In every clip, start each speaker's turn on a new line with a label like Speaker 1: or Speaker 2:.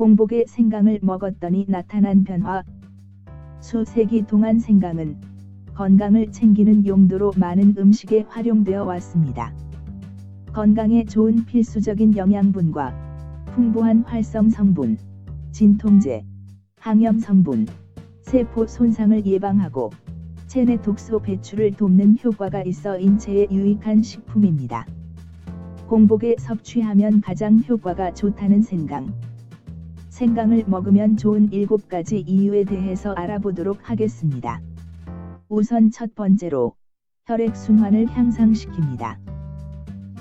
Speaker 1: 공복에 생강을 먹었더니 나타난 변화. 수세기 동안 생강은 건강을 챙기는 용도로 많은 음식에 활용되어 왔습니다. 건강에 좋은 필수적인 영양분과 풍부한 활성 성분, 진통제, 항염 성분, 세포 손상을 예방하고 체내 독소 배출을 돕는 효과가 있어 인체에 유익한 식품입니다. 공복에 섭취하면 가장 효과가 좋다는 생강. 생강을 먹으면 좋은 7가지 이유에 대해서 알아보도록 하겠습니다. 우선 첫 번째로 혈액 순환을 향상시킵니다.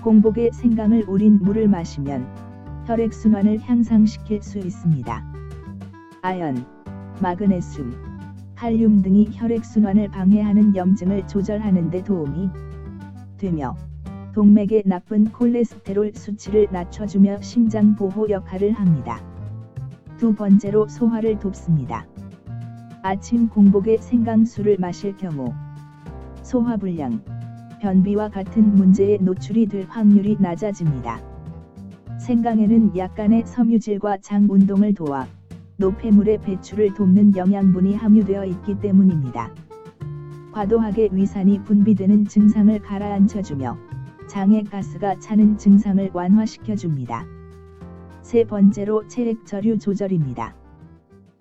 Speaker 1: 공복에 생강을 우린 물을 마시면 혈액 순환을 향상시킬 수 있습니다. 아연, 마그네슘, 칼륨 등이 혈액 순환을 방해하는 염증을 조절하는 데 도움이 되며 동맥의 나쁜 콜레스테롤 수치를 낮춰주며 심장 보호 역할을 합니다. 두 번째로 소화를 돕습니다. 아침 공복에 생강수를 마실 경우 소화불량, 변비와 같은 문제에 노출이 될 확률이 낮아집니다. 생강에는 약간의 섬유질과 장 운동을 도와 노폐물의 배출을 돕는 영양분이 함유되어 있기 때문입니다. 과도하게 위산이 분비되는 증상을 가라앉혀주며 장의 가스가 차는 증상을 완화시켜줍니다. 세 번째로 체액 저류 조절입니다.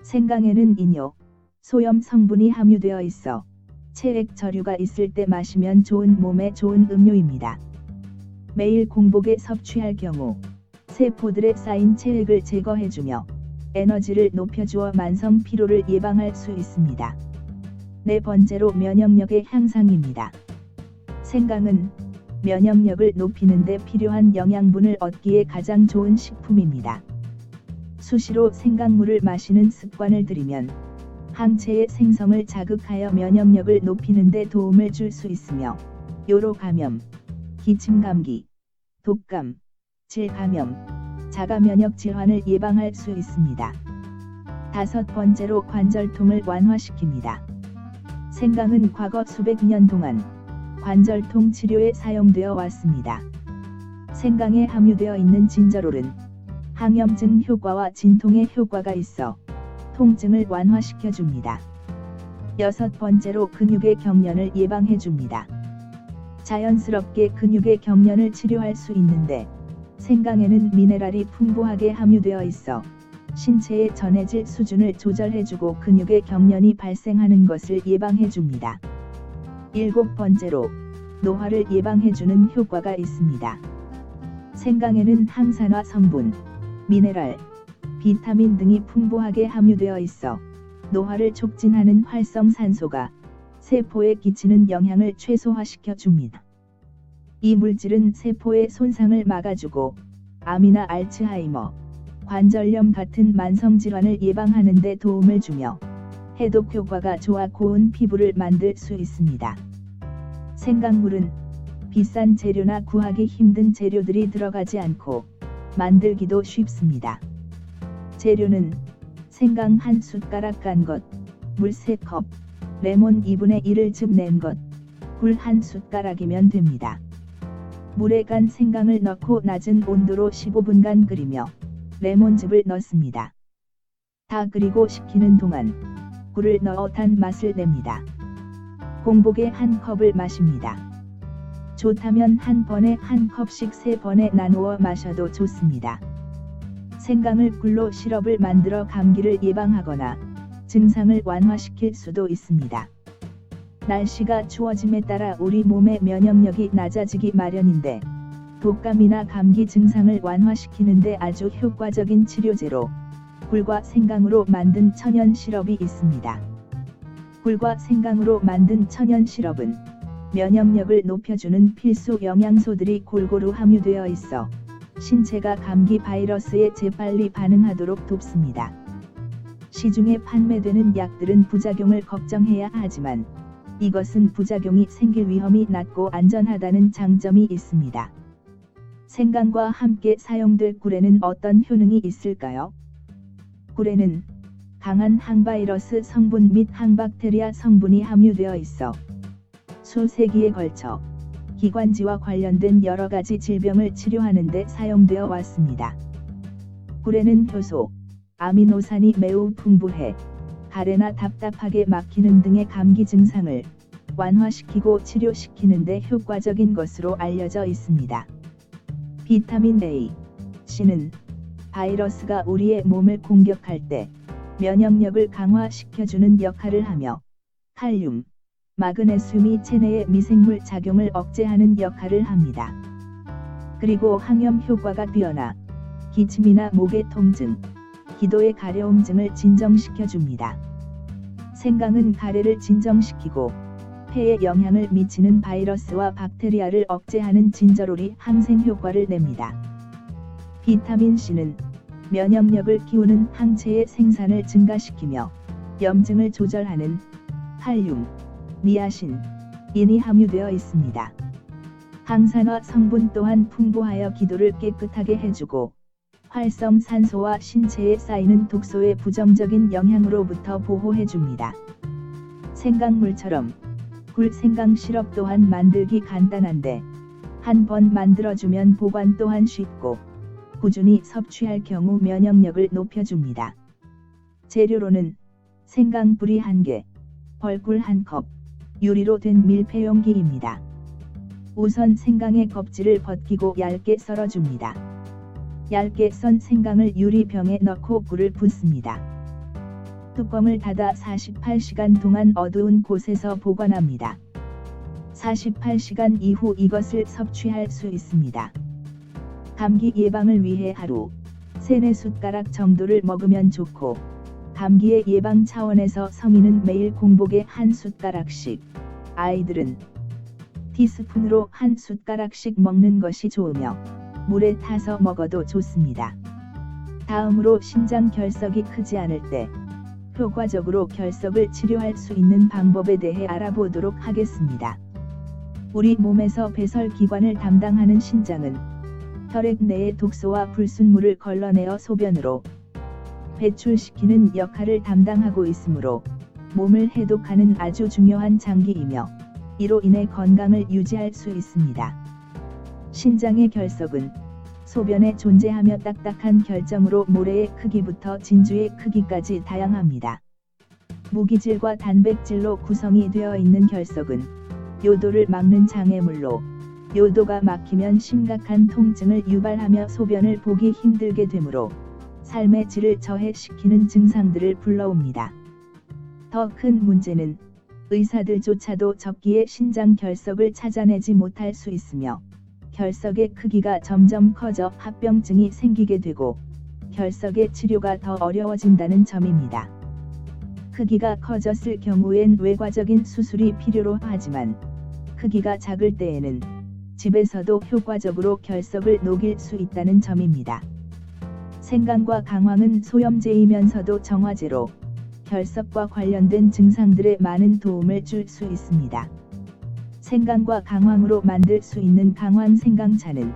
Speaker 1: 생강에는 이뇨, 소염 성분이 함유되어 있어 체액 저류가 있을 때 마시면 좋은 몸에 좋은 음료입니다. 매일 공복에 섭취할 경우 세포들에 쌓인 체액을 제거해주며 에너지를 높여주어 만성 피로를 예방할 수 있습니다. 네 번째로 면역력의 향상입니다. 생강은 면역력을 높이는 데 필요한 영양분을 얻기에 가장 좋은 식품입니다. 수시로 생강물을 마시는 습관을 들이면 항체의 생성을 자극하여 면역력을 높이는 데 도움을 줄 수 있으며 요로 감염, 기침 감기, 독감, 질 감염, 자가 면역 질환을 예방할 수 있습니다. 다섯 번째로 관절통을 완화시킵니다. 생강은 과거 수백 년 동안 관절통 치료에 사용되어 왔습니다. 생강에 함유되어 있는 진저롤은 항염증 효과와 진통의 효과가 있어 통증을 완화시켜 줍니다. 여섯 번째로 근육의 경련을 예방해 줍니다. 자연스럽게 근육의 경련을 치료할 수 있는데 생강에는 미네랄이 풍부하게 함유되어 있어 신체의 전해질 수준을 조절해주고 근육의 경련이 발생하는 것을 예방해줍니다. 일곱 번째로 노화를 예방해주는 효과가 있습니다. 생강에는 항산화 성분, 미네랄, 비타민 등이 풍부하게 함유되어 있어 노화를 촉진하는 활성산소가 세포에 끼치는 영향을 최소화시켜 줍니다. 이 물질은 세포의 손상을 막아주고 암이나 알츠하이머, 관절염 같은 만성 질환을 예방하는 데 도움을 주며 해독 효과가 좋아 고운 피부를 만들 수 있습니다. 생강물은 비싼 재료나 구하기 힘든 재료들이 들어가지 않고 만들기도 쉽습니다. 재료는 생강 한 숟가락 간 것, 물 3컵, 레몬 2분의 1을 즙 낸 것, 굴 한 숟가락이면 됩니다. 물에 간 생강을 넣고 낮은 온도로 15분간 끓이며 레몬즙을 넣습니다. 다 끓이고 식히는 동안 굴을 넣어 단 맛을 냅니다. 공복에 한 컵을 마십니다. 좋다면 한 번에 한 컵씩 세 번에 나누어 마셔도 좋습니다. 생강을 굴로 시럽을 만들어 감기를 예방하거나 증상을 완화시킬 수도 있습니다. 날씨가 추워짐에 따라 우리 몸의 면역력이 낮아지기 마련인데 독감이나 감기 증상을 완화시키는데 아주 효과적인 치료제로 굴과 생강으로 만든 천연 시럽이 있습니다. 굴과 생강으로 만든 천연 시럽은 면역력을 높여주는 필수 영양소들이 골고루 함유되어 있어 신체가 감기 바이러스에 재빨리 반응하도록 돕습니다. 시중에 판매되는 약들은 부작용을 걱정해야 하지만 이것은 부작용이 생길 위험이 낮고 안전하다는 장점이 있습니다. 생강과 함께 사용될 꿀에는 어떤 효능이 있을까요? 꿀에는 강한 항바이러스 성분 및 항박테리아 성분이 함유되어 있어 수세기에 걸쳐 기관지와 관련된 여러 가지 질병을 치료하는 데 사용되어 왔습니다. 꿀에는 효소, 아미노산이 매우 풍부해 가래나 답답하게 막히는 등의 감기 증상을 완화시키고 치료시키는 데 효과적인 것으로 알려져 있습니다. 비타민 A, C는 바이러스가 우리의 몸을 공격할 때 면역력을 강화시켜주는 역할을 하며 칼륨, 마그네슘이 체내의 미생물 작용을 억제하는 역할을 합니다. 그리고 항염 효과가 뛰어나 기침이나 목의 통증, 기도의 가려움 증을 진정시켜 줍니다. 생강은 가래를 진정시키고 폐에 영향을 미치는 바이러스와 박테리아를 억제하는 진저로리 항생 효과를 냅니다. 비타민 C는 면역력을 키우는 항체의 생산을 증가시키며 염증을 조절하는 칼륨, 니아신, 인이 함유되어 있습니다. 항산화 성분 또한 풍부하여 기도를 깨끗하게 해주고 활성산소와 신체에 쌓이는 독소의 부정적인 영향으로부터 보호해줍니다. 생강물처럼 굴 생강 시럽 또한 만들기 간단한데 한 번 만들어주면 보관 또한 쉽고 꾸준히 섭취할 경우 면역력을 높여줍니다. 재료로는 생강 뿌리 1개, 벌꿀 1컵, 유리로 된 밀폐용기입니다. 우선 생강의 껍질을 벗기고 얇게 썰어줍니다. 얇게 썬 생강을 유리병에 넣고 꿀을 붓습니다. 뚜껑을 닫아 48시간 동안 어두운 곳에서 보관합니다. 48시간 이후 이것을 섭취할 수 있습니다. 감기 예방을 위해 하루 3, 4숟가락 정도를 먹으면 좋고 감기의 예방 차원에서 성인은 매일 공복에 한 숟가락씩 아이들은 티스푼으로 한 숟가락씩 먹는 것이 좋으며 물에 타서 먹어도 좋습니다. 다음으로 신장 결석이 크지 않을 때 효과적으로 결석을 치료할 수 있는 방법에 대해 알아보도록 하겠습니다. 우리 몸에서 배설 기관을 담당하는 신장은 혈액 내의 독소와 불순물을 걸러내어 소변으로 배출시키는 역할을 담당하고 있으므로 몸을 해독하는 아주 중요한 장기이며 이로 인해 건강을 유지할 수 있습니다. 신장의 결석은 소변에 존재하며 딱딱한 결정으로 모래의 크기부터 진주의 크기까지 다양합니다. 무기질과 단백질로 구성이 되어 있는 결석은 요도를 막는 장애물로 요도가 막히면 심각한 통증을 유발하며 소변을 보기 힘들게 되므로 삶의 질을 저해시키는 증상들을 불러옵니다. 더 큰 문제는 의사들조차도 적기에 신장 결석을 찾아내지 못할 수 있으며 결석의 크기가 점점 커져 합병증이 생기게 되고 결석의 치료가 더 어려워진다는 점입니다. 크기가 커졌을 경우엔 외과적인 수술이 필요로 하지만 크기가 작을 때에는 집에서도 효과적으로 결석을 녹일 수 있다는 점입니다. 생강과 강황은 소염제이면서도 정화제로 결석과 관련된 증상들에 많은 도움을 줄 수 있습니다. 생강과 강황으로 만들 수 있는 강황 생강차는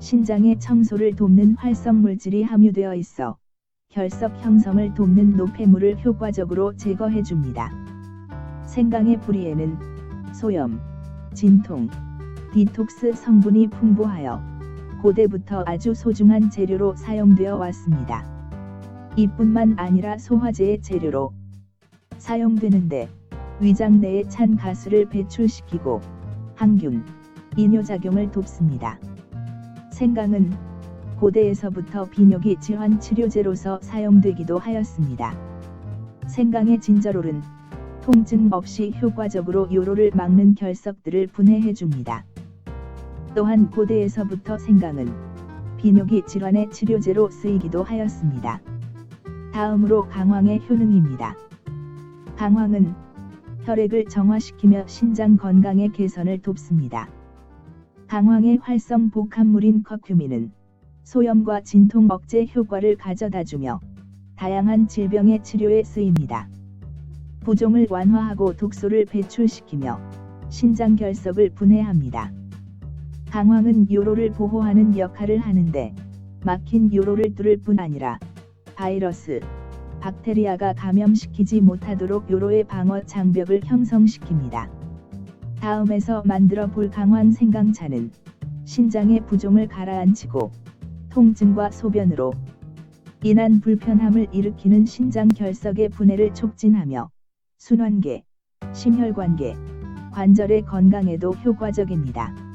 Speaker 1: 신장의 청소를 돕는 활성 물질이 함유되어 있어 결석 형성을 돕는 노폐물을 효과적으로 제거해 줍니다. 생강의 뿌리에는 소염, 진통, 디톡스 성분이 풍부하여 고대부터 아주 소중한 재료로 사용되어 왔습니다. 이뿐만 아니라 소화제의 재료로 사용되는데 위장 내에 찬 가스를 배출시키고 항균, 이뇨작용을 돕습니다. 생강은 고대에서부터 비뇨기 질환 치료제로서 사용되기도 하였습니다. 생강의 진저롤은 통증 없이 효과적으로 요로를 막는 결석들을 분해해 줍니다. 또한 고대에서부터 생강은 비뇨기 질환의 치료제로 쓰이기도 하였습니다. 다음으로 강황의 효능입니다. 강황은 혈액을 정화시키며 신장 건강의 개선을 돕습니다. 강황의 활성 복합물인 커큐민은 소염과 진통 억제 효과를 가져다주며 다양한 질병의 치료에 쓰입니다. 부종을 완화하고 독소를 배출시키며 신장 결석을 분해합니다. 강황은 요로를 보호하는 역할을 하는데 막힌 요로를 뚫을 뿐 아니라 바이러스, 박테리아가 감염시키지 못하도록 요로의 방어 장벽을 형성시킵니다. 다음에서 만들어 볼 강황 생강차는 신장의 부종을 가라앉히고 통증과 소변으로 인한 불편함을 일으키는 신장 결석의 분해를 촉진하며 순환계, 심혈관계, 관절의 건강에도 효과적입니다.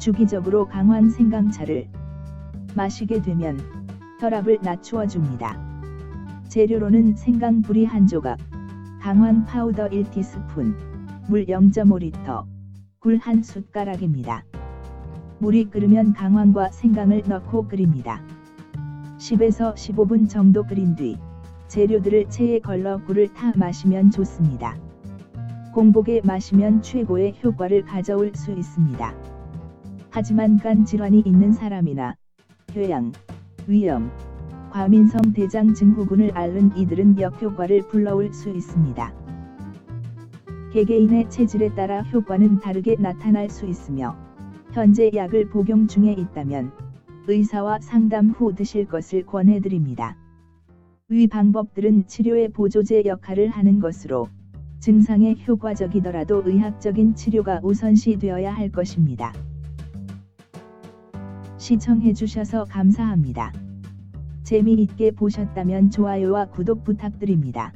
Speaker 1: 주기적으로 강환 생강차를 마시게 되면 혈압을 낮추어 줍니다. 재료로는 생강 뿌리 한 조각, 강환 파우더 1티스푼, 물 0.5리터, 굴 한 숟가락입니다. 물이 끓으면 강황과 생강을 넣고 끓입니다. 10에서 15분 정도 끓인 뒤 재료들을 체에 걸러 꿀을 타 마시면 좋습니다. 공복에 마시면 최고의 효과를 가져올 수 있습니다. 하지만 간 질환이 있는 사람이나 궤양, 위염, 과민성 대장 증후군을 앓는 이들은 역효과를 불러올 수 있습니다. 개개인의 체질에 따라 효과는 다르게 나타날 수 있으며 현재 약을 복용 중에 있다면 의사와 상담 후 드실 것을 권해드립니다. 위 방법들은 치료의 보조제 역할을 하는 것으로 증상에 효과적이더라도 의학적인 치료가 우선시 되어야 할 것입니다. 시청해주셔서 감사합니다. 재미있게 보셨다면 좋아요와 구독 부탁드립니다.